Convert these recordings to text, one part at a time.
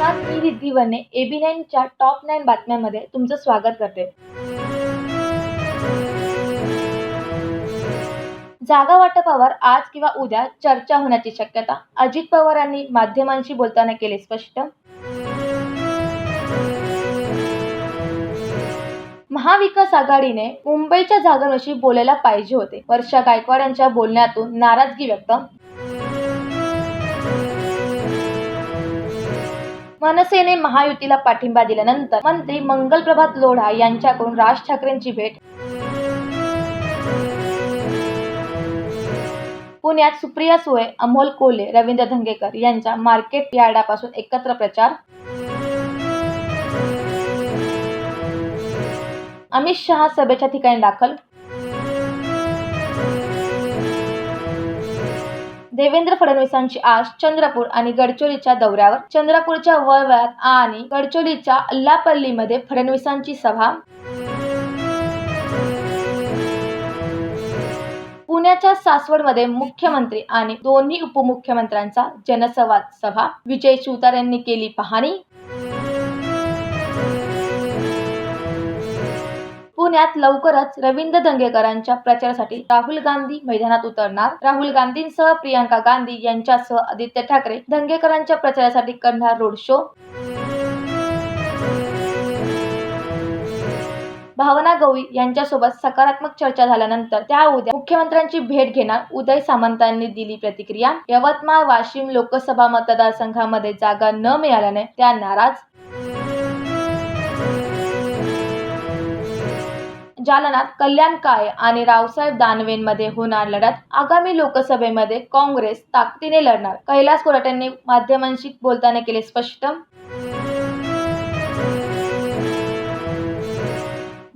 मी रिद्धी वने AB नाईनच्या top nine बातम्यांमध्ये तुमचं स्वागत करते. जागा वाटपावर आज किंवा उद्या चर्चा होण्याची शक्यता. अजित पवारांनी माध्यमांशी बोलताना केले स्पष्ट. महाविकास आघाडीने मुंबईच्या जागांविषयी बोलायला पाहिजे होते. वर्षा गायकवाड यांच्या बोलण्यातून नाराजगी व्यक्त. मनसेने महायुतीला पाठिंबा दिल्यानंतर मंत्री मंगलप्रभात लोढा यांच्याकडून राज ठाकरेंची भेट. पुण्यात सुप्रिया सुळे अमोल कोले रवींद्र धंगेकर यांच्या मार्केट यार्डापासून एकत्र प्रचार. अमित शहा सभेच्या ठिकाणी दाखल देवेंद्र फडणवीसांची आज चंद्रपूर आणि गडचिरोलीच्या दौऱ्यावर. चंद्रपूरच्या वळव्यात आणि गडचिरोलीच्या अल्लापल्लीमध्ये फडणवीसांची सभा. पुण्याच्या सासवडमध्ये मुख्यमंत्री आणि दोन्ही उपमुख्यमंत्र्यांचा जनसंवाद सभा. विजय शिवतार यांनी केली पाहणी. पुण्यात लवकरच रवींद्र दंगेकरांच्या प्रचारासाठी राहुल गांधी मैदानात उतरणार. राहुल गांधींसह प्रियांका गांधी यांच्यासह आदित्य ठाकरे दंगेकरांच्या प्रचारासाठी करणार रोड शो. भावना गवई यांच्यासोबत सकारात्मक चर्चा झाल्यानंतर त्या उद्या मुख्यमंत्र्यांची भेट घेणार. उदय सामंतांनी दिली प्रतिक्रिया. यवतमाळ वाशिम लोकसभा मतदारसंघामध्ये जागा न मिळाल्याने त्या नाराज. जालनात कल्याण काळे आणि रावसाहेब दानवेंमध्ये होणार लढत. आगामी लोकसभेमध्ये काँग्रेस ताकदीने लढणार. कैलास कोराटेंनी माध्यमांशी बोलताना केले स्पष्ट.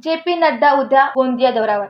जे पी नड्डा उद्या गोंदिया दौऱ्यावर.